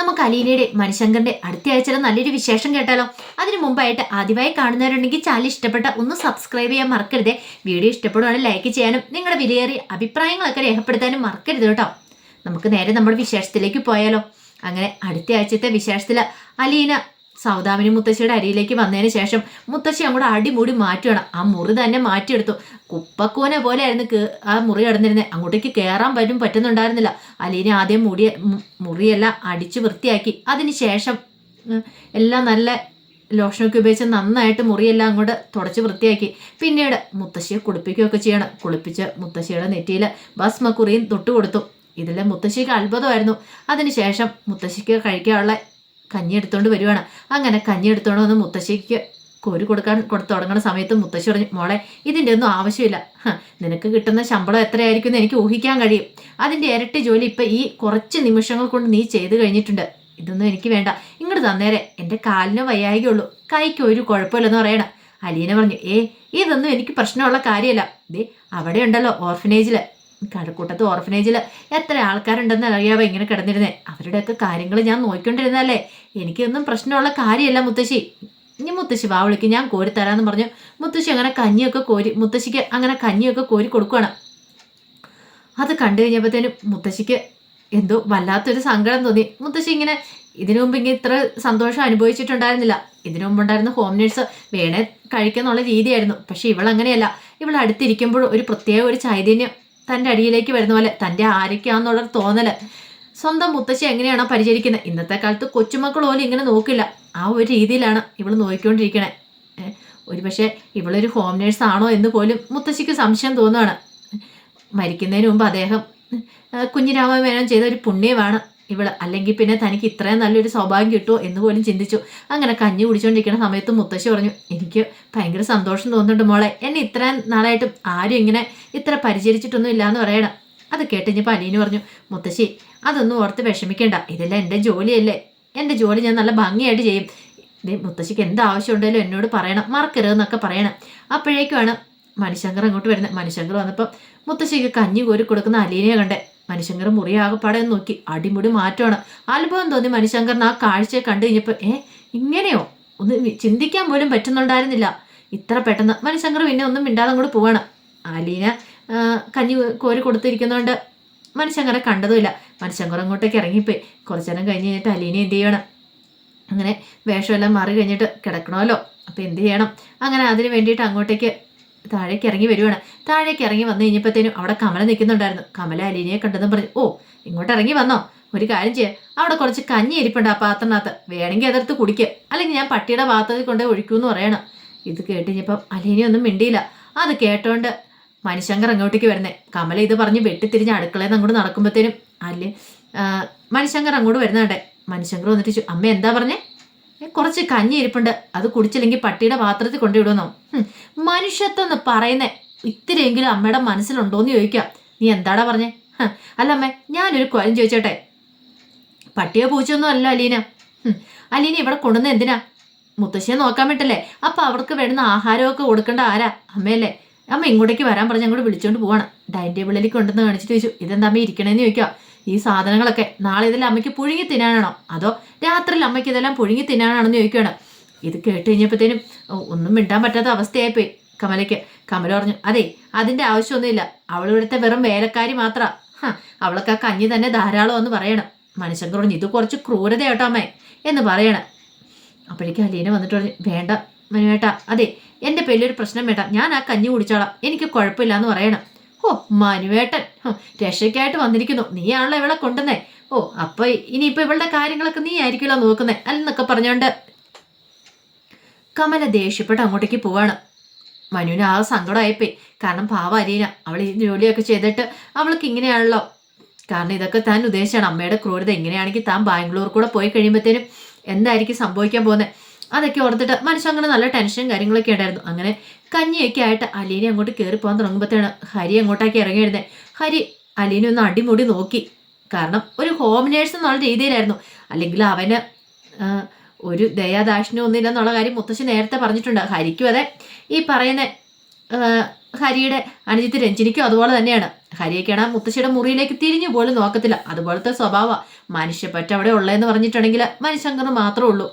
നമുക്ക് അലീനയുടെ മണിശങ്കറിന്റെ അടുത്ത ആഴ്ചയിലെ നല്ലൊരു വിശേഷം കേട്ടാലോ? അതിനു മുമ്പായിട്ട് ആദ്യമായി കാണുന്നവരുണ്ടെങ്കിൽ ചാനൽ ഇഷ്ടപ്പെട്ട ഒന്ന് സബ്സ്ക്രൈബ് ചെയ്യാൻ മറക്കരുത്. വീഡിയോ ഇഷ്ടപ്പെടുവാണെങ്കിൽ ലൈക്ക് ചെയ്യാനും നിങ്ങളുടെ വിലയേറിയ അഭിപ്രായങ്ങളൊക്കെ രേഖപ്പെടുത്താനും മറക്കരുത് കേട്ടോ. നമുക്ക് നേരെ നമ്മുടെ വിശേഷത്തിലേക്ക് പോയാലോ? അങ്ങനെ അടുത്ത ആഴ്ചത്തെ വിശേഷത്തിൽ അലീന സൗദാമിനി മുത്തശ്ശിയുടെ അരിയിലേക്ക് വന്നതിന് ശേഷം മുത്തശ്ശി അങ്ങോട്ട് അടിമുടി മാറ്റുകയാണ്. ആ മുറി തന്നെ മാറ്റിയെടുത്തു. കുപ്പക്കൂനെ പോലെയായിരുന്നു ആ മുറി കിടന്നിരുന്നത് അങ്ങോട്ടേക്ക് കയറാൻ പറ്റും പറ്റുന്നുണ്ടായിരുന്നില്ല. അലീനെ ആദ്യം മുടി മുറിയെല്ലാം അടിച്ച് വൃത്തിയാക്കി. അതിന് ശേഷം എല്ലാം നല്ല ലോഷനൊക്കെ ഉപയോഗിച്ച് നന്നായിട്ട് മുറിയെല്ലാം അങ്ങോട്ട് തുടച്ച് വൃത്തിയാക്കി. പിന്നീട് മുത്തശ്ശിയെ കുളിപ്പിക്കുകയൊക്കെ ചെയ്യണം. കുളിപ്പിച്ച് മുത്തശ്ശിയുടെ നെറ്റിയിൽ ഭസ്മക്കുറിയും തൊട്ട് കൊടുത്തു ഇതിലെ മുത്തശ്ശിക്ക് അത്ഭുതമായിരുന്നു. അതിനുശേഷം മുത്തശ്ശിക്ക് കഴിക്കാനുള്ള കഞ്ഞി എടുത്തോണ്ട് വരുവാണ്. അങ്ങനെ കഞ്ഞി എടുത്തോണ്ട് വന്ന് മുത്തശ്ശിക്ക് കോരി കൊടുക്കാൻ കൊടുത്തു തുടങ്ങുന്ന സമയത്ത് മുത്തശ്ശി പറഞ്ഞു മോളെ ഇതിന്റെ ഒന്നും ആവശ്യമില്ല. നിനക്ക് കിട്ടുന്ന ശമ്പളം എത്രയായിരിക്കും എന്ന് എനിക്ക് ഊഹിക്കാൻ കഴിയും. അതിന്റെ ഇരട്ടി ജോലി ഇപ്പം ഈ കുറച്ച് നിമിഷങ്ങൾ കൊണ്ട് നീ ചെയ്തു കഴിഞ്ഞിട്ടുണ്ട്. ഇതൊന്നും എനിക്ക് വേണ്ട. ഇങ്ങോട്ട് തന്നേരെ. എന്റെ കാലിന് വയ്യായികയുള്ളൂ. കൈക്ക് ഒരു കുഴപ്പമില്ലെന്ന് പറയണം. അലീന പറഞ്ഞു ഏ ഇതൊന്നും എനിക്ക് പ്രശ്നമുള്ള കാര്യമല്ല. ദേ അവിടെ ഉണ്ടല്ലോ ഓർഫനേജിൽ കഴക്കൂട്ടത്ത് ഓർഫനേജിൽ എത്ര ആൾക്കാരുണ്ടെന്ന് അറിയാവോ ഇങ്ങനെ കിടന്നിരുന്നേ? അവരുടെയൊക്കെ കാര്യങ്ങൾ ഞാൻ നോക്കിക്കൊണ്ടിരുന്നല്ലേ എനിക്കൊന്നും പ്രശ്നമുള്ള കാര്യമല്ല മുത്തശ്ശി. ഇനി മുത്തശ്ശി വാ വിളിക്ക് ഞാൻ കോരി തരാമെന്ന് പറഞ്ഞു. മുത്തശ്ശി അങ്ങനെ കഞ്ഞിയൊക്കെ കോരി മുത്തശ്ശിക്ക് അങ്ങനെ കഞ്ഞിയൊക്കെ കോരി കൊടുക്കുകയാണ് അത് കണ്ടു കഴിഞ്ഞപ്പോഴത്തേനും മുത്തശ്ശിക്ക് എന്തോ വല്ലാത്തൊരു സങ്കടം തോന്നി. മുത്തശ്ശി ഇങ്ങനെ ഇതിനു മുമ്പ് ഇങ്ങനെ ഇത്ര സന്തോഷം അനുഭവിച്ചിട്ടുണ്ടായിരുന്നില്ല. ഇതിനു മുമ്പുണ്ടായിരുന്ന ഹോം നേഴ്സ് വേണേ കഴിക്കുന്നുള്ള രീതിയായിരുന്നു. പക്ഷെ ഇവളങ്ങനെയല്ല. ഇവൾ അടുത്തിരിക്കുമ്പോൾ ഒരു പ്രത്യേക ഒരു ചൈതന്യം. തന്റെ അടിയിലേക്ക് വരുന്ന പോലെ തന്റെ ആരൊക്കെയാണെന്നുള്ളൊരു തോന്നൽ. സ്വന്തം മുത്തശ്ശി എങ്ങനെയാണോ പരിചരിക്കുന്നത്? ഇന്നത്തെ കാലത്ത് കൊച്ചുമക്കൾ പോലും ഇങ്ങനെ നോക്കില്ല. ആ ഒരു രീതിയിലാണ് ഇവൾ നോക്കിക്കൊണ്ടിരിക്കണേ. ഒരു പക്ഷേ ഇവളൊരു ഹോം നേഴ്സ് ആണോ എന്ന് പോലും മുത്തശ്ശിക്ക് സംശയം തോന്നുകയാണ് മരിക്കുന്നതിന് മുമ്പ് അദ്ദേഹം ഏഹ് കുഞ്ഞിരാമ മേനോൻ ചെയ്ത ഒരു പുണ്യമാണ്. ഇവൾ അല്ലെങ്കിൽ പിന്നെ തനിക്ക് ഇത്രയും നല്ലൊരു സ്വഭാവം കിട്ടുമോ എന്ന് പോലും ചിന്തിച്ചു. അങ്ങനെ കഞ്ഞി കുടിച്ചുകൊണ്ടിരിക്കുന്ന സമയത്ത് മുത്തശ്ശി പറഞ്ഞു എനിക്ക് ഭയങ്കര സന്തോഷം തോന്നുന്നുണ്ട് മോളെ. എന്നെ ഇത്രയും നാളായിട്ടും ആരും ഇങ്ങനെ ഇത്ര പരിചരിച്ചിട്ടൊന്നും ഇല്ലയെന്ന് പറയണം. അത് കേട്ട് ഇനിയിപ്പോൾ അലീന് പറഞ്ഞു മുത്തശ്ശി അതൊന്നും ഓർത്ത് വിഷമിക്കേണ്ട. ഇതെല്ലാം എന്റെ ജോലിയല്ലേ. എന്റെ ജോലി ഞാൻ നല്ല ഭംഗിയായിട്ട് ചെയ്യും. മുത്തശ്ശിക്ക് എന്ത് ആവശ്യമുണ്ടെങ്കിലും എന്നോട് പറയണം. മറക്കരുതെന്നൊക്കെ പറയണം. അപ്പോഴേക്കുമാണ് മണിശങ്കർ അങ്ങോട്ട് വരുന്നത്. മണിശങ്കർ വന്നപ്പോൾ മുത്തശ്ശിക്ക് കഞ്ഞി കോരി കൊടുക്കുന്ന അലീനയെ കണ്ടേ മണിശങ്കർ മുറിയാകപ്പാടെ നോക്കി അടിമുടി മാറ്റമാണ്. അത്ഭുതം തോന്നി മനുശങ്കറിന് ആ കാഴ്ചയെ കണ്ടു കഴിഞ്ഞപ്പോൾ ഏ ഇങ്ങനെയോ? ഒന്ന് ചിന്തിക്കാൻ പോലും പറ്റുന്നുണ്ടായിരുന്നില്ല. ഇത്ര പെട്ടെന്ന് മണിശങ്കർ പിന്നെ ഒന്നും മിണ്ടാതെ അങ്ങോട്ട് പോവാണ്. അലീന കഞ്ഞി കോരി കൊടുത്തിരിക്കുന്നതുകൊണ്ട് മനുശങ്കറെ കണ്ടതുമില്ല. മനുശങ്കർ അങ്ങോട്ടേക്ക് ഇറങ്ങിപ്പോയി. കുറച്ചു നേരം കഴിഞ്ഞ് കഴിഞ്ഞിട്ട് അലീന എന്ത് ചെയ്യണം? അങ്ങനെ വേഷമെല്ലാം മാറി കഴിഞ്ഞിട്ട് കിടക്കണമല്ലോ. അപ്പോൾ എന്ത് ചെയ്യണം? അങ്ങനെ അതിന് വേണ്ടിയിട്ട് അങ്ങോട്ടേക്ക് താഴേക്ക് ഇറങ്ങി വരുവാണ്. താഴേക്ക് ഇറങ്ങി വന്നു കഴിഞ്ഞപ്പോഴത്തേനും അവിടെ കമല നിൽക്കുന്നുണ്ടായിരുന്നു. കമല അലീനയെ കണ്ടെന്നും പറഞ്ഞു ഓ ഇങ്ങോട്ട് ഇറങ്ങി വന്നോ? ഒരു കാര്യം ചെയ്യാം. അവിടെ കുറച്ച് കഞ്ഞി ഇരിപ്പുണ്ട് ആ പാത്രത്തിനകത്ത്. വേണമെങ്കിൽ അതെടുത്ത് കുടിക്കുക അല്ലെങ്കിൽ ഞാൻ പട്ടിയുടെ പാത്രത്തിൽ കൊണ്ട് ഒഴിക്കൂന്ന് പറയണം. ഇത് കേട്ട് കഴിഞ്ഞപ്പം അലീനയൊന്നും മിണ്ടിയില്ല. അത് കേട്ടോണ്ട് മണിശങ്കർ അങ്ങോട്ടേക്ക് വരുന്നേ. കമല ഇത് പറഞ്ഞ് വെട്ടിത്തിരിഞ്ഞ് അടുക്കളയിൽ നിന്ന് അങ്ങോട്ട് നടക്കുമ്പോഴത്തേനും അല്ലേ ആ, മണിശങ്കർ അങ്ങോട്ട് വരുന്നുണ്ടേ. മണിശങ്കർ വന്നിട്ട് അമ്മ എന്താ പറഞ്ഞേ? "ഏ, കുറച്ച് കഞ്ഞി ഇരിപ്പുണ്ട് അത് കുടിച്ചില്ലെങ്കിൽ പട്ടിയുടെ പാത്രത്തിൽ കൊണ്ടുവിടുന്നോ മനുഷ്യത്വം എന്ന് പറയുന്നേ ഇത്തിരിയെങ്കിലും അമ്മയുടെ മനസ്സിലുണ്ടോയെന്ന് ചോദിക്കാം. നീ എന്താടാ പറഞ്ഞേ? അല്ല അമ്മേ ഞാനൊരു കാര്യം ചോദിച്ചോട്ടെ? പട്ടിയോ പൂച്ചയൊന്നും അല്ല അലീന. അലീന ഇവിടെ കൊണ്ടുവന്ന എന്തിനാ? മുത്തശ്ശിയെ നോക്കാൻ പറ്റില്ലേ അപ്പൊ അവർക്ക് വേണ്ടുന്ന ആഹാരമൊക്കെ കൊടുക്കേണ്ട ആരാ? അമ്മയല്ലേ? അമ്മ ഇങ്ങോട്ടേക്ക് വരാൻ പറഞ്ഞ് അങ്ങോട്ട് വിളിച്ചുകൊണ്ട് പോവാണ്. ഡൈനിങ് ടേബിളിലേക്ക് കൊണ്ടുവന്ന് കാണിച്ചിട്ട് ചോദിച്ചു ഇതെന്താ അമ്മ ഇരിക്കണേന്ന് ചോദിക്കാം ഈ സാധനങ്ങളൊക്കെ നാളെ ഇതിൽ അമ്മയ്ക്ക് പുഴുങ്ങി തിന്നാനാണോ? അതോ രാത്രിയിൽ അമ്മയ്ക്ക് ഇതെല്ലാം പുഴുങ്ങി തിന്നാനാണോ എന്ന് ചോദിക്കുകയാണ് ഇത് കേട്ട് കഴിഞ്ഞപ്പോഴത്തേനും ഒന്നും മിണ്ടാൻ പറ്റാത്ത അവസ്ഥയായിപ്പോയി കമലയ്ക്ക്. കമല പറഞ്ഞു അതെ അതിന്റെ ആവശ്യമൊന്നുമില്ല. അവൾ ഇവിടുത്തെ വെറും വേലക്കാരി മാത്ര. അവൾക്ക് ആ കഞ്ഞി തന്നെ ധാരാളം എന്ന് പറയണം. മനുഷ്യൻ പറഞ്ഞു ഇത് കുറച്ച് ക്രൂരതയാട്ടോ അമ്മേ എന്ന് പറയണം. അപ്പോഴേക്കും അലീന വന്നിട്ട് പറഞ്ഞു വേണ്ട മനുവേട്ടാ അതെ എന്റെ പേരിലൊരു പ്രശ്നം വേണ്ട. ഞാൻ ആ കഞ്ഞി കുടിച്ചോളാം. എനിക്ക് കുഴപ്പമില്ല എന്ന് പറയണം. ഓ മനുവേട്ടൻ. രക്ഷയ്ക്കായിട്ട് വന്നിരിക്കുന്നു. നീയാണല്ലോ ഇവളെ കൊണ്ടുവന്നേ. ഓ അപ്പൊ ഇനിയിപ്പോ ഇവളുടെ കാര്യങ്ങളൊക്കെ നീ ആയിരിക്കുമല്ലോ നോക്കുന്നേ അല്ലെന്നൊക്കെ പറഞ്ഞോണ്ട്. കമല ദേഷ്യപ്പെട്ട് അങ്ങോട്ടേക്ക് പോവാണ്. മനുവിന് ആ സങ്കടമായിപ്പോയി. കാരണം പാവ അരീന. അവൾ ഈ ജോലിയൊക്കെ ചെയ്തിട്ട് അവൾക്ക് ഇങ്ങനെയാണല്ലോ. കാരണം ഇതൊക്കെ താൻ ഉദ്ദേശിച്ചാണ്. അമ്മയുടെ ക്രൂരത എങ്ങനെയാണെങ്കിൽ താൻ ബാംഗ്ലൂർ കൂടെ പോയി കഴിയുമ്പോഴത്തേനും എന്തായിരിക്കും സംഭവിക്കാൻ പോകുന്നത് അതൊക്കെ ഓർത്തിട്ട് മനുഷ്യങ്ങനെ നല്ല ടെൻഷനും കാര്യങ്ങളൊക്കെ ഉണ്ടായിരുന്നു. അങ്ങനെ കഞ്ഞിയൊക്കെ ആയിട്ട് അലീനെ അങ്ങോട്ട് കയറി പോകാൻ തുടങ്ങുമ്പോഴത്തേണ് ഹരി അങ്ങോട്ടേക്ക് ഇറങ്ങിയിരുന്നേ ഹരി അലീനെ ഒന്ന് അടിമുടി നോക്കി. കാരണം ഒരു ഹോം നേഴ്സ് എന്നുള്ള രീതിയിലായിരുന്നു. അല്ലെങ്കിൽ അവന് ഒരു ദയാദാക്ഷിണ്യം ഒന്നുമില്ല എന്നുള്ള കാര്യം മുത്തശ്ശി നേരത്തെ പറഞ്ഞിട്ടുണ്ട്. ഹരിക്കും അതെ. ഈ പറയുന്ന ഹരിയുടെ അനുജിത്ത് രഞ്ജിനിക്കും അതുപോലെ തന്നെയാണ്. ഹരിയൊക്കെയാണ് ആ മുത്തശ്ശിയുടെ മുറിയിലേക്ക് തിരിഞ്ഞു പോലും നോക്കത്തില്ല. അതുപോലത്തെ സ്വഭാവമാണ് മനുഷ്യപ്പറ്റ അവിടെ ഉള്ളതെന്ന് പറഞ്ഞിട്ടുണ്ടെങ്കിൽ മനുഷ്യങ്കർ മാത്രമേ ഉള്ളൂ.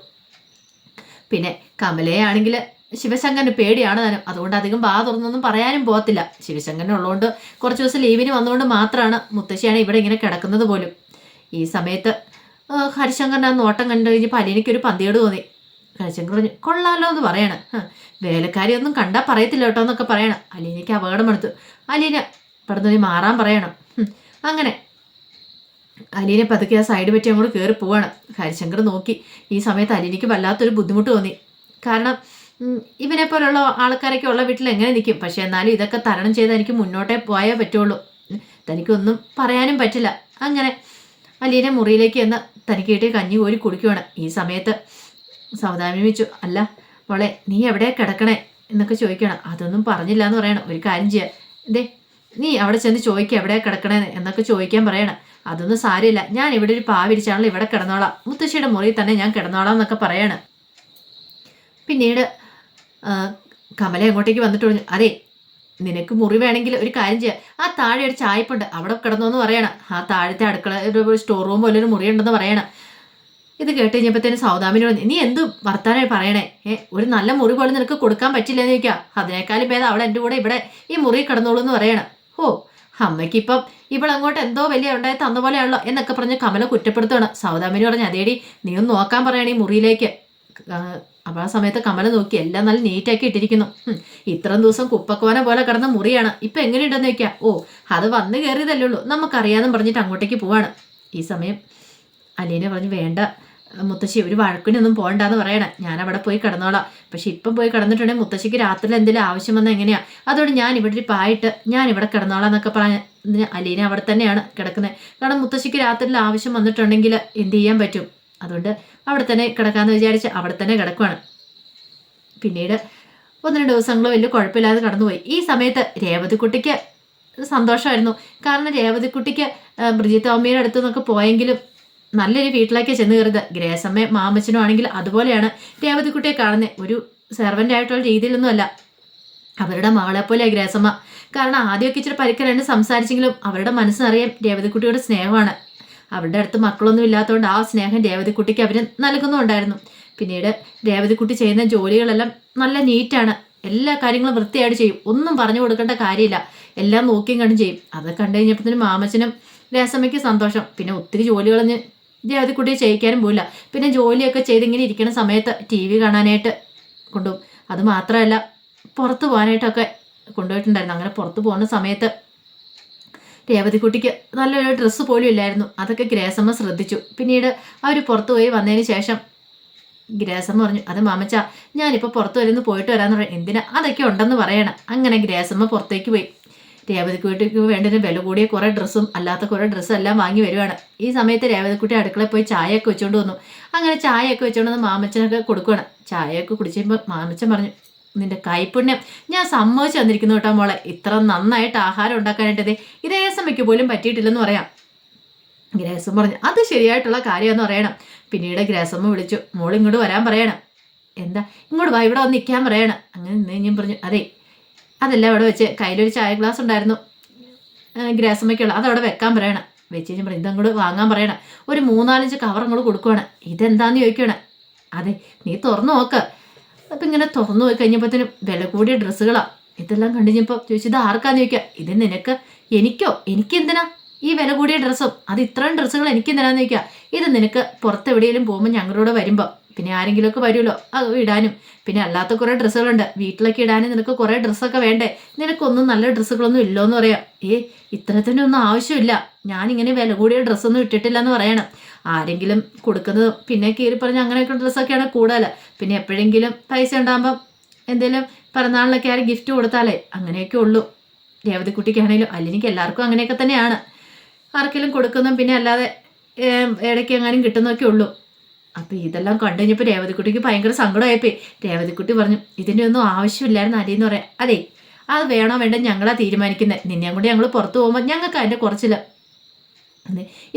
പിന്നെ കമലയാണെങ്കിൽ ശിവശങ്കന് പേടിയാണ് താനും. അതുകൊണ്ട് അധികം ബാ തുറന്നൊന്നും പറയാനും പോകത്തില്ല. ശിവശങ്കരൻ ഉള്ളതുകൊണ്ട് കുറച്ച് ദിവസം ലീവിന് വന്നുകൊണ്ട് മാത്രമാണ് മുത്തശ്ശിയാണ് ഇവിടെ ഇങ്ങനെ കിടക്കുന്നത് പോലും. ഈ സമയത്ത് ഹരിശങ്കറിന്റെ ആ നോട്ടം കണ്ടു കഴിഞ്ഞപ്പോൾ അലീനയ്ക്കൊരു പന്തിയോട് തോന്നി. ഹരിശങ്കർ പറഞ്ഞു കൊള്ളാലോ എന്ന് പറയണം. വേലക്കാരി ഒന്നും കണ്ടാൽ പറയത്തില്ല കേട്ടോ എന്നൊക്കെ പറയണം. അലീനയ്ക്ക് അപകടമെടുത്തു അലീന പെടുന്നതിന് മാറാൻ പറയണം. അങ്ങനെ അലീനെ പതുക്കെ ആ സൈഡ് പറ്റി അങ്ങോട്ട് കയറി പോവാണ്. ഹരിശങ്കർ നോക്കി. ഈ സമയത്ത് അലീനയ്ക്ക് വല്ലാത്തൊരു ബുദ്ധിമുട്ട് തോന്നി. കാരണം ഇവനെ പോലുള്ള ആൾക്കാരൊക്കെ ഉള്ള വീട്ടിൽ എങ്ങനെ നിൽക്കും? പക്ഷേ എന്നാലും ഇതൊക്കെ തരണം ചെയ്ത് എനിക്ക് മുന്നോട്ടേ പോയേ പറ്റുള്ളൂ. തനിക്കൊന്നും പറയാനും പറ്റില്ല. അങ്ങനെ അലീനെ മുറിയിലേക്ക് എന്ന് തനിക്ക് കിട്ടിയ കഞ്ഞി കോരി കുടിക്കുവാണ്. ഈ സമയത്ത് സൗദാമി അല്ല മോളെ നീ എവിടെ കിടക്കണേ? എന്നൊക്കെ ചോദിക്കണം അതൊന്നും പറഞ്ഞില്ല എന്ന് പറയണം. ഒരു കാര്യം ചെയ്യാം. ദേ നീ അവിടെ ചെന്ന് ചോദിക്കുക എവിടെയാണ് കിടക്കണേ എന്നൊക്കെ ചോദിക്കാൻ പറയണം. അതൊന്നും സാരമില്ല. ഞാൻ ഇവിടെ ഒരു പാവിടിച്ചാണല്ലോ ഇവിടെ കിടന്നോളാം. മുത്തശ്ശിയുടെ മുറിയിൽ തന്നെ ഞാൻ കിടന്നോളാം എന്നൊക്കെ പറയാണ്. പിന്നീട് കമല എങ്ങോട്ടേക്ക് വന്നിട്ട് പറഞ്ഞു അതെ നിനക്ക് മുറി വേണമെങ്കിൽ ഒരു കാര്യം ചെയ്യാം. ആ താഴെ ഒരു ചായപ്പുണ്ട് അവിടെ കിടന്നോന്ന് പറയണം. ആ താഴത്തെ അടുക്കള ഒരു സ്റ്റോർ റൂം പോലെ ഒരു മുറി ഉണ്ടെന്ന് പറയണം. ഇത് കേട്ട് കഴിഞ്ഞപ്പോഴത്തേനും സൗദാമിനോട് നീ എന്ത് വർത്താനായി പറയണേ? ഏ ഒരു നല്ല മുറി പോലും നിനക്ക് കൊടുക്കാൻ പറ്റില്ല എന്ന് ചോദിക്കാം. അതിനേക്കാളും ഭേദം അവൾ എന്റെ കൂടെ ഇവിടെ ഈ മുറി കിടന്നോളൂ എന്ന് പറയണം. ഓ അമ്മയ്ക്കിപ്പം ഇവളങ്ങോട്ട് എന്തോ വലിയ ഉണ്ടായി തന്ന പോലെയാണല്ലോ എന്നൊക്കെ പറഞ്ഞ് കമല കുറ്റപ്പെടുത്തുകയാണ് സൗദാമിനി പറഞ്ഞു അതേടി നീ ഒന്ന് നോക്കാൻ പറയണേ ഈ മുറിയിലേക്ക്. അപ്പോൾ ആ സമയത്ത് കമല നോക്കി എല്ലാം നല്ല നീറ്റാക്കി ഇട്ടിരിക്കുന്നു. ഇത്രയും ദിവസം കുപ്പക്കോന പോലെ കിടന്ന മുറിയാണ്. ഇപ്പം എങ്ങനെയുണ്ടെന്ന് ചോദിക്കാം ഓ അത് വന്ന് കയറിയതല്ലേ ഉള്ളൂ. നമുക്കറിയാമെന്ന് പറഞ്ഞിട്ട് അങ്ങോട്ടേക്ക് പോവാണ്. ഈ സമയം അലീന പറഞ്ഞു വേണ്ട. മുത്തശ്ശി ഒരു വഴക്കിനൊന്നും പോകണ്ടെന്ന് പറയണേ. ഞാൻ അവിടെ പോയി കിടന്നോളാം. പക്ഷെ ഇപ്പം പോയി കിടന്നിട്ടുണ്ടെങ്കിൽ മുത്തശ്ശിക്ക് രാത്രിയിൽ എന്തെങ്കിലും ആവശ്യം വന്നാൽ എങ്ങനെയാ? അതുകൊണ്ട് ഞാൻ ഇവിടെ ഒരു പായിട്ട് ഞാൻ ഇവിടെ കിടന്നോളാം എന്നൊക്കെ പറഞ്ഞ അലീന അവിടെ തന്നെയാണ് കിടക്കുന്നത്. കാരണം മുത്തശ്ശിക്ക് രാത്രിയിൽ ആവശ്യം വന്നിട്ടുണ്ടെങ്കിൽ എന്ത് ചെയ്യാൻ പറ്റും? അതുകൊണ്ട് അവിടെ തന്നെ കിടക്കാമെന്ന് വിചാരിച്ച് അവിടെ തന്നെ കിടക്കുവാണ്. പിന്നീട് ഒന്ന് രണ്ട് ദിവസങ്ങളോ വലിയ കുഴപ്പമില്ലാതെ കടന്നുപോയി. ഈ സമയത്ത് രേവതിക്കുട്ടിക്ക് സന്തോഷമായിരുന്നു. കാരണം രേവതിക്കുട്ടിക്ക് ബ്രിജിത്ത് അമ്മയുടെ അടുത്തു നിന്നൊക്കെ പോയെങ്കിലും നല്ലൊരു വീട്ടിലേക്ക് ചെന്ന് കയറുന്നത്. ഗ്രേസമ്മ മാമച്ചനും ആണെങ്കിൽ അതുപോലെയാണ്. രേവതിക്കുട്ടിയെ കാണുന്നത് ഒരു സെർവന്റ് ആയിട്ടുള്ള രീതിയിലൊന്നുമല്ല. അവരുടെ മകളെ പോലെ ഗ്രേസമ്മ കാരണം ആദ്യമൊക്കെ ഇച്ചിരി പരിക്കലാണ് സംസാരിച്ചെങ്കിലും അവരുടെ മനസ്സിനറിയാം രേവതിക്കുട്ടിയുടെ സ്നേഹമാണ്. അവരുടെ അടുത്ത് മക്കളൊന്നും ഇല്ലാത്തതുകൊണ്ട് ആ സ്നേഹം രേവതിക്കുട്ടിക്ക് അവർ നൽകുന്നുണ്ടായിരുന്നു. പിന്നീട് രേവതിക്കുട്ടി ചെയ്യുന്ന ജോലികളെല്ലാം നല്ല നീറ്റാണ്. എല്ലാ കാര്യങ്ങളും വൃത്തിയായിട്ട് ചെയ്യും. ഒന്നും പറഞ്ഞു കൊടുക്കേണ്ട കാര്യമില്ല. എല്ലാം നോക്കിയും കണ്ടും ചെയ്യും. അത് കണ്ടു കഴിഞ്ഞപ്പോഴത്തേനും മാമച്ചനും രേസമ്മയ്ക്ക് സന്തോഷം. പിന്നെ ഒത്തിരി ജോലികളഞ്ഞ് രേവതിക്കുട്ടിയെ ചെയ്യിക്കാനും പോയില്ല പിന്നെ ജോലിയൊക്കെ ചെയ്തിങ്ങനെ ഇരിക്കുന്ന സമയത്ത് ടി വി കാണാനായിട്ട് കൊണ്ടുപോകും അത് മാത്രമല്ല പുറത്ത് പോകാനായിട്ടൊക്കെ കൊണ്ടുപോയിട്ടുണ്ടായിരുന്നു. അങ്ങനെ പുറത്ത് പോകുന്ന സമയത്ത് രേവതിക്കുട്ടിക്ക് നല്ലൊരു ഡ്രസ്സ് പോലും ഇല്ലായിരുന്നു. അതൊക്കെ ഗ്രേസമ്മ ശ്രദ്ധിച്ചു. പിന്നീട് അവർ പുറത്തു പോയി വന്നതിന് ശേഷം ഗ്രേസമ്മ പറഞ്ഞു അത് മാമച്ച ഞാനിപ്പോൾ പുറത്ത് വരുന്നു പോയിട്ട് വരാമെന്ന് പറഞ്ഞു. എന്തിനാ? അതൊക്കെ ഉണ്ടെന്ന് പറയണം. അങ്ങനെ ഗ്രേസമ്മ പുറത്തേക്ക് പോയി. രേവതിക്കുട്ടിക്ക് വേണ്ടതിന് വില കൂടിയ കുറേ ഡ്രസ്സും അല്ലാത്ത കുറേ ഡ്രസ്സും എല്ലാം വാങ്ങി വരുവാണ്. ഈ സമയത്ത് രേവതിക്കുട്ടി അടുക്കളയിൽ പോയി ചായയൊക്കെ വെച്ചുകൊണ്ട് വന്നു. അങ്ങനെ ചായയൊക്കെ വെച്ചുകൊണ്ട് വന്ന് മാമച്ചനൊക്കെ കൊടുക്കുകയാണ് ചായയൊക്കെ കുടിച്ചപ്പോൾ മാമച്ചൻ പറഞ്ഞു നിന്റെ കൈപ്പുണ്യം ഞാൻ സമ്മതിച്ചു തന്നിരിക്കുന്നു കേട്ടോ മോളെ. ഇത്ര നന്നായിട്ട് ആഹാരം ഉണ്ടാക്കാനായിട്ടത് ഇതേ സമയക്ക് പോലും പറ്റിയിട്ടില്ലെന്ന് പറയാം. ഗ്രേസം പറഞ്ഞു അത് ശരിയായിട്ടുള്ള കാര്യമെന്ന് പറയണം. പിന്നീട് ഗ്രേസമ്മ വിളിച്ചു മോൾ ഇങ്ങോട്ട് വരാൻ പറയണം. എന്താ? ഇങ്ങോട്ട് വാ ഇവിടെ വന്ന് നിൽക്കാൻ പറയണം. അങ്ങനെ നിന്ന് ഞാൻ പറഞ്ഞു അതെ അതെല്ലാം അവിടെ വെച്ച് കയ്യിലൊരു ചായ ഗ്ലാസ് ഉണ്ടായിരുന്നു. ഗ്രാസമ്മയ്ക്കുള്ള. അതവിടെ വെക്കാൻ പറയണം. വെച്ച് കഴിഞ്ഞാൽ പറയും ഇതങ്ങോട്ട് വാങ്ങാൻ പറയണം. ഒരു മൂന്നാലഞ്ച് കവർ അങ്ങോട്ട് കൊടുക്കുവാണ്. ഇതെന്താന്ന് ചോദിക്കണം അതെ നീ തുറന്നു നോക്ക്. അപ്പം ഇങ്ങനെ തുറന്നു പോയി കഴിഞ്ഞപ്പോഴത്തേനും വില കൂടിയ ഡ്രസ്സുകളാണ് ഇതെല്ലാം കണ്ടു കഴിഞ്ഞപ്പോൾ ചോദിച്ചു ഇത് ആർക്കാന്ന് ചോദിക്കുക? ഇത് നിനക്ക് എനിക്കോ? എനിക്കെന്തിനാ ഈ വില കൂടിയ ഡ്രസ്സും? അത് ഇത്രയും ഡ്രസ്സുകൾ എനിക്ക് എന്തിനാന്ന് ചോദിക്കുക? ഇത് നിനക്ക് പുറത്തെവിടെയെങ്കിലും പോകുമ്പോൾ ഞങ്ങളുടെ വരുമ്പോൾ പിന്നെ ആരെങ്കിലുമൊക്കെ വരുമല്ലോ അത് ഇടാനും. പിന്നെ അല്ലാത്ത കുറേ ഡ്രസ്സുകളുണ്ട്. വീട്ടിലൊക്കെ ഇടാനും നിനക്ക് കുറേ ഡ്രസ്സൊക്കെ വേണ്ടേ? നിനക്കൊന്നും നല്ല ഡ്രസ്സുകളൊന്നും ഇല്ലോ എന്ന് പറയാം. ഏ ഒന്നും ആവശ്യമില്ല. ഞാനിങ്ങനെ വില കൂടിയ ഡ്രസ്സൊന്നും ഇട്ടിട്ടില്ല എന്ന് പറയണം. ആരെങ്കിലും കൊടുക്കുന്നത് പിന്നെ കീറി പറഞ്ഞ് അങ്ങനെയൊക്കെ ഡ്രസ്സൊക്കെയാണ് കൂടുതൽ. പിന്നെ എപ്പോഴെങ്കിലും പൈസ ഉണ്ടാകുമ്പം എന്തെങ്കിലും പിറന്നാളിനൊക്കെ ആരും ഗിഫ്റ്റ് കൊടുത്താലേ അങ്ങനെയൊക്കെ ഉള്ളൂ. രേവതിക്കുട്ടിക്കാണെങ്കിലും അല്ലെങ്കിൽ എല്ലാവർക്കും അങ്ങനെയൊക്കെ തന്നെയാണ്. ആർക്കെങ്കിലും കൊടുക്കുന്നതും പിന്നെ അല്ലാതെ ഇടയ്ക്ക് എങ്ങാനും കിട്ടുന്നൊക്കെ ഉള്ളൂ. അപ്പോൾ ഇതെല്ലാം കണ്ടു കഴിഞ്ഞപ്പോൾ രേവതിക്കുട്ടിക്ക് ഭയങ്കര സങ്കടമായിപ്പോയി. രേവതിക്കുട്ടി പറഞ്ഞു ഇതിന്റെ ഒന്നും ആവശ്യമില്ലായിരുന്നു അരിയെന്ന് പറയാം അതെ അത് വേണോ വേണ്ട ഞങ്ങളാ തീരുമാനിക്കുന്നത് നിന്നെയും കൂടി ഞങ്ങൾ പുറത്തു പോകുമ്പോൾ ഞങ്ങൾക്ക് അതിന്റെ കുറച്ചില്ല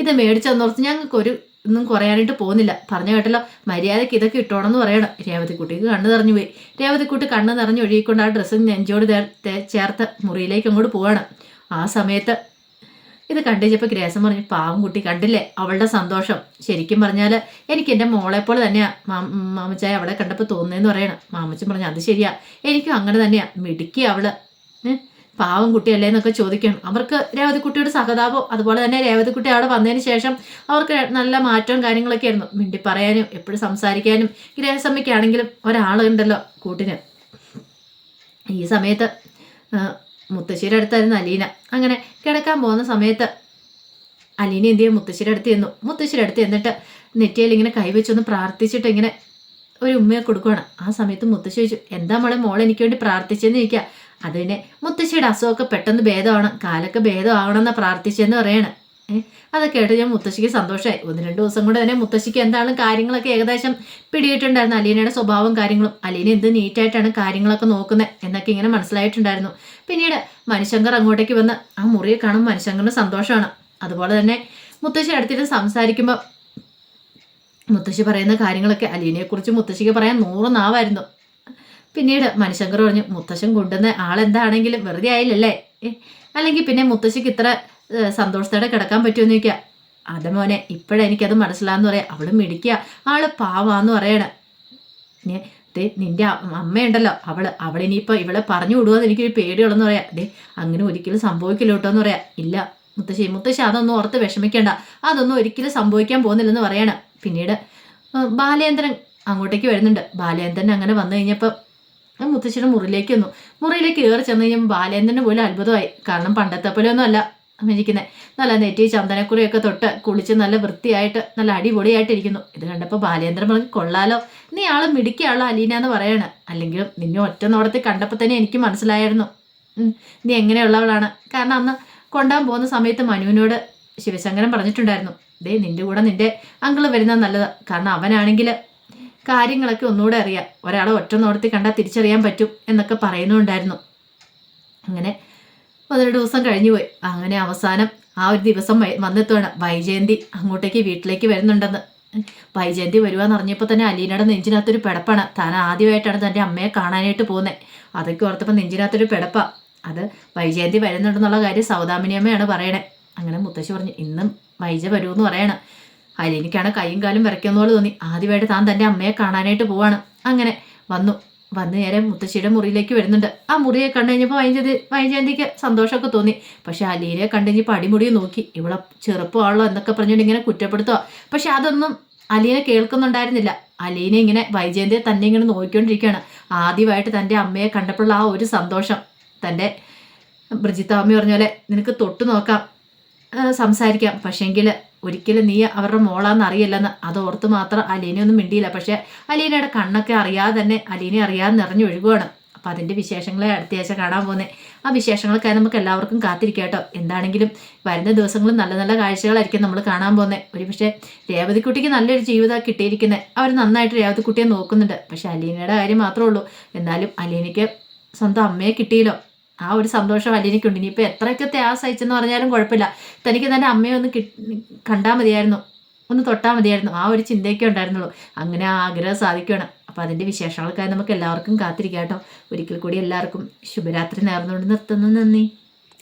ഇത് മേടിച്ചെന്നോർത്ത് ഞങ്ങൾക്കൊരു ഒന്നും കുറയാനായിട്ട് പോകുന്നില്ല. പറഞ്ഞു കേട്ടല്ലോ മര്യാദയ്ക്ക് ഇതൊക്കെ ഇട്ടോണമെന്ന് പറയണം. രേവതിക്കുട്ടിക്ക് കണ്ണ് നിറഞ്ഞു പോയി. രേവതിക്കുട്ടി കണ്ണ് നിറഞ്ഞ് ഒഴുകിക്കൊണ്ട് ആ ഡ്രസ്സ് നെഞ്ചോട് ചേർത്ത് മുറിയിലേക്ക് അങ്ങോട്ട് പോവാണ്. ആ സമയത്ത് ഇത് കണ്ടുകഴിഞ്ഞപ്പോൾ ഗ്രേസം പറഞ്ഞു പാവം കുട്ടി കണ്ടില്ലേ? അവളുടെ സന്തോഷം. ശരിക്കും പറഞ്ഞാൽ എനിക്ക് എന്റെ മോളെ പോലെ മാ മാമച്ചായ അവളെ കണ്ടപ്പോൾ തോന്നുന്നതെന്ന് പറയണം. മാമച്ചൻ പറഞ്ഞു അത് ശരിയാ. എനിക്കും അങ്ങനെ തന്നെയാണ് മിടുക്കി അവൾ. പാവം കുട്ടിയല്ലേ എന്നൊക്കെ ചോദിക്കണം. അവർക്ക് രേവതി രേവതിക്കുട്ടിയുടെ സഹതാപം അതുപോലെ തന്നെ രേവതി കുട്ടി അവിടെ വന്നതിന് ശേഷം അവർക്ക് നല്ല മാറ്റവും കാര്യങ്ങളൊക്കെ ആയിരുന്നു. മിണ്ടി പറയാനും എപ്പോഴും സംസാരിക്കാനും ഗ്രഹസമ്മയ്ക്കാണെങ്കിലും ഒരാളുണ്ടല്ലോ കൂട്ടിന്. ഈ സമയത്ത് മുത്തശ്ശിയുടെ അടുത്തായിരുന്നു അലീന. അങ്ങനെ കിടക്കാൻ പോകുന്ന സമയത്ത് അലീന എന്ത് ചെയ്യും മുത്തശ്ശിയുടെ അടുത്ത് ചെന്നു. മുത്തശ്ശിയുടെ അടുത്ത് എന്നിട്ട് നെറ്റിയിൽ ഇങ്ങനെ കൈവച്ചൊന്ന് പ്രാർത്ഥിച്ചിട്ട് ഇങ്ങനെ ഒരു ഉമ്മയെ കൊടുക്കുകയാണ് ആ സമയത്ത് മുത്തശ്ശി ചോദിച്ചു എന്താ മോളെ? മോൾ എനിക്ക് വേണ്ടി പ്രാർത്ഥിച്ചെന്ന് ചോദിക്കുക അത് പിന്നെ മുത്തശ്ശിയുടെ അസുഖമൊക്കെ പെട്ടെന്ന് ഭേദമാണ്. കാലൊക്കെ ഭേദമാകണമെന്നാണ് പ്രാർത്ഥിച്ചെന്ന് പറയാണ്. ഏഹ് അത് കേട്ട് ഞാൻ മുത്തശ്ശിക്ക് സന്തോഷമായി ഒന്ന് രണ്ട് ദിവസം കൊണ്ട് തന്നെ മുത്തശ്ശിക്ക് എന്താണ് കാര്യങ്ങളൊക്കെ ഏകദേശം പിടിയിട്ടുണ്ടായിരുന്നു. അലീനയുടെ സ്വഭാവം കാര്യങ്ങളും. അലീന എന്ത് നീറ്റായിട്ടാണ് കാര്യങ്ങളൊക്കെ നോക്കുന്നത് എന്നൊക്കെ ഇങ്ങനെ മനസ്സിലായിട്ടുണ്ടായിരുന്നു. പിന്നീട് മനുശങ്കർ അങ്ങോട്ടേക്ക് വന്ന് ആ മുറിയെ കാണും മനുശങ്കറിന് സന്തോഷമാണ്. അതുപോലെ തന്നെ മുത്തശ്ശി അടുത്തിട്ട് സംസാരിക്കുമ്പോൾ മുത്തശ്ശി പറയുന്ന കാര്യങ്ങളൊക്കെ അലീനയെക്കുറിച്ച് മുത്തശ്ശിക്ക് പറയാൻ നൂറ് നാവായിരുന്നു. പിന്നീട് മനുശങ്കർ പറഞ്ഞു മുത്തശ്ശൻ കൊണ്ടുവന്ന ആളെന്താണെങ്കിലും വെറുതെ ആയില്ലല്ലേ? അല്ലെങ്കിൽ പിന്നെ മുത്തശ്ശിക്ക് ഇത്ര സന്തോഷത്തോടെ കിടക്കാൻ പറ്റുമെന്ന് ചോദിക്കുക. അതെ മോനെ ഇപ്പോഴെനിക്കത് മനസ്സിലാന്ന് പറയാം. അവൾ മിടിക്കുക ആൾ പാവാന്ന് പറയണ. ദേ നിന്റെ അമ്മയുണ്ടല്ലോ. അവൾ അവളിനിയിപ്പോൾ ഇവളെ പറഞ്ഞു വിടുമെന്ന് എനിക്കൊരു പേടിയുള്ളെന്ന് പറയാം. ദേ അങ്ങനെ ഒരിക്കലും സംഭവിക്കില്ല കേട്ടോ എന്ന് പറയാം. ഇല്ല മുത്തശ്ശി മുത്തശ്ശി അതൊന്നും ഓർത്ത് വിഷമിക്കേണ്ട. അതൊന്നും ഒരിക്കലും സംഭവിക്കാൻ പോകുന്നില്ലെന്ന് പറയണം. പിന്നീട് ബാലേന്ദ്രൻ അങ്ങോട്ടേക്ക് വരുന്നുണ്ട്. ബാലേന്ദ്രൻ അങ്ങനെ വന്നു കഴിഞ്ഞപ്പോൾ മുത്തശ്ശിയുടെ മുറിയിലേക്ക് വന്നു. മുറിയിലേക്ക് കയറി ചെന്ന് കഴിഞ്ഞപ്പോൾ ബാലേന്ദ്രന് പോലും അത്ഭുതമായി. കാരണം പണ്ടത്തെ പോലെ ഒന്നും അല്ല ഇരിക്കുന്നത് നല്ല നെറ്റി ചന്ദനക്കുറിയൊക്കെ തൊട്ട് കുളിച്ച് നല്ല വൃത്തിയായിട്ട് നല്ല അടിപൊളിയായിട്ട് ഇരിക്കുന്നു ഇത് കണ്ടപ്പോൾ ബാലേന്ദ്രൻ പറഞ്ഞ് കൊള്ളാലോ. നീ ആൾ മിടുക്കിയാളോ അലീന എന്ന് പറയാണ്. അല്ലെങ്കിലും നിന്നെ ഒറ്റ നോടത്തിൽ കണ്ടപ്പോൾ തന്നെ എനിക്ക് മനസ്സിലായിരുന്നു. നീ എങ്ങനെയുള്ളവളാണ്. കാരണം അന്ന് കൊണ്ടാൻ പോകുന്ന സമയത്ത് മനുവിനോട് ശിവശങ്കരൻ പറഞ്ഞിട്ടുണ്ടായിരുന്നു ദേ നിന്റെ കൂടെ നിന്റെ അങ്കിൾ വരുന്നത് നല്ലത്. കാരണം അവനാണെങ്കിൽ കാര്യങ്ങളൊക്കെ ഒന്നുകൂടെ അറിയാം. ഒരാളെ ഒറ്റ നോടത്തിൽ കണ്ടാൽ തിരിച്ചറിയാൻ പറ്റും എന്നൊക്കെ പറയുന്നുണ്ടായിരുന്നു. അങ്ങനെ പതിനെട്ട് ദിവസം കഴിഞ്ഞു പോയി. അങ്ങനെ അവസാനം ആ ഒരു ദിവസം വൈ- വന്നെത്തുവാണ് വൈജയന്തി അങ്ങോട്ടേക്ക് വീട്ടിലേക്ക് വരുന്നുണ്ടെന്ന്. വൈജയന്തി വരുവാന്ന് അറിഞ്ഞപ്പോൾ തന്നെ അലീനയുടെ നെഞ്ചിനകത്തൊരു പിടപ്പാണ്. താൻ ആദ്യമായിട്ടാണ് തന്റെ അമ്മയെ കാണാനായിട്ട് പോകുന്നത് അതൊക്കെ ഓർത്തപ്പോൾ നെഞ്ചിനകത്തൊരു പിടപ്പാണ് അത് വൈജയന്തി വരുന്നുണ്ടെന്നുള്ള കാര്യം സൗദാമിനിയമ്മയാണ് പറയണേ. അങ്ങനെ മുത്തശ്ശി പറഞ്ഞു ഇന്നും വൈജ വരുമെന്ന് പറയണം. അലീനിക്കാണ് കൈയും കാലും വിറയ്ക്കുന്ന പോലെ തോന്നി. ആദ്യമായിട്ട് താൻ തന്റെ അമ്മയെ കാണാനായിട്ട് പോവാണ്. അങ്ങനെ വന്നു. വന്ന് നേരെ മുത്തശ്ശിയുടെ മുറിയിലേക്ക് വരുന്നുണ്ട്. ആ മുറിയെ കണ്ടു കഴിഞ്ഞപ്പോൾ വൈജയന്തി വൈജയന്തിക്ക് സന്തോഷമൊക്കെ തോന്നി. പക്ഷെ അലീനെ കണ്ടു കഴിഞ്ഞപ്പോൾ അടിമുടിയെ നോക്കി. ഇവിടെ ചെറുപ്പമാണല്ലോ എന്നൊക്കെ പറഞ്ഞുകൊണ്ട് ഇങ്ങനെ കുറ്റപ്പെടുത്തുക പക്ഷെ അതൊന്നും അലീന കേൾക്കുന്നുണ്ടായിരുന്നില്ല. അലീന ഇങ്ങനെ വൈജയന്തിയെ തന്നെ ഇങ്ങനെ നോക്കിക്കൊണ്ടിരിക്കുകയാണ്. ആദ്യമായിട്ട് തന്റെ അമ്മയെ കണ്ടപ്പോഴുള്ള ആ ഒരു സന്തോഷം. തന്റെ ബ്രിജിത്താമ്മ പറഞ്ഞ പോലെ നിനക്ക് തൊട്ട് നോക്കാം സംസാരിക്കാം. പക്ഷേങ്കിൽ ഒരിക്കലും നീ അവരുടെ മോളാന്ന് അറിയില്ലെന്ന് അതോർത്ത് മാത്രം മാത്രം അലീനയൊന്നും മിണ്ടിയില്ല. പക്ഷെ അലീനയുടെ കണ്ണൊക്കെ അറിയാതെ തന്നെ അലീനെ അറിയാതെ നിറഞ്ഞു ഒഴുകുവാണ്. അപ്പം അതിന്റെ വിശേഷങ്ങളെ അടുത്ത ആഴ്ച കാണാൻ പോകുന്നത് ആ വിശേഷങ്ങൾക്കായി നമുക്ക് എല്ലാവർക്കും കാത്തിരിക്കാം കേട്ടോ. എന്താണെങ്കിലും വരുന്ന ദിവസങ്ങളും നല്ല നല്ല കാഴ്ചകളായിരിക്കും നമ്മൾ കാണാൻ പോകുന്നത് ഒരു പക്ഷേ രേവതിക്കുട്ടിക്ക് നല്ലൊരു ജീവിതം കിട്ടിയിരിക്കുന്നത് അവർ നന്നായിട്ട് രേവതിക്കുട്ടിയെ നോക്കുന്നുണ്ട്. പക്ഷേ അലീനയുടെ കാര്യം മാത്രമേ ഉള്ളൂ. എന്നാലും അലീനയ്ക്ക് സ്വന്തം അമ്മയെ കിട്ടിയല്ലോ. ആ ഒരു സന്തോഷം അലീനയ്ക്കുണ്ട്. ഇനിയിപ്പോൾ എത്രയൊക്കെ ത്യാസം സഹിച്ചെന്ന് പറഞ്ഞാലും കുഴപ്പമില്ല. തനിക്ക് തന്നെ അമ്മയെ ഒന്ന് കണ്ടാൽ മതിയായിരുന്നു. ഒന്ന് തൊട്ടാൽ മതിയായിരുന്നു. ആ ഒരു ചിന്തയൊക്കെ ഉണ്ടായിരുന്നുള്ളൂ. അങ്ങനെ ആ ആഗ്രഹം സാധിക്കുകയാണ്. അപ്പോൾ അതിന്റെ വിശേഷങ്ങൾക്കായി നമുക്ക് എല്ലാവർക്കും കാത്തിരിക്കാം കേട്ടോ. ഒരിക്കൽ കൂടി എല്ലാവർക്കും ശുഭരാത്രി നേർന്നുകൊണ്ട് നിർത്തുന്നു. നന്ദി.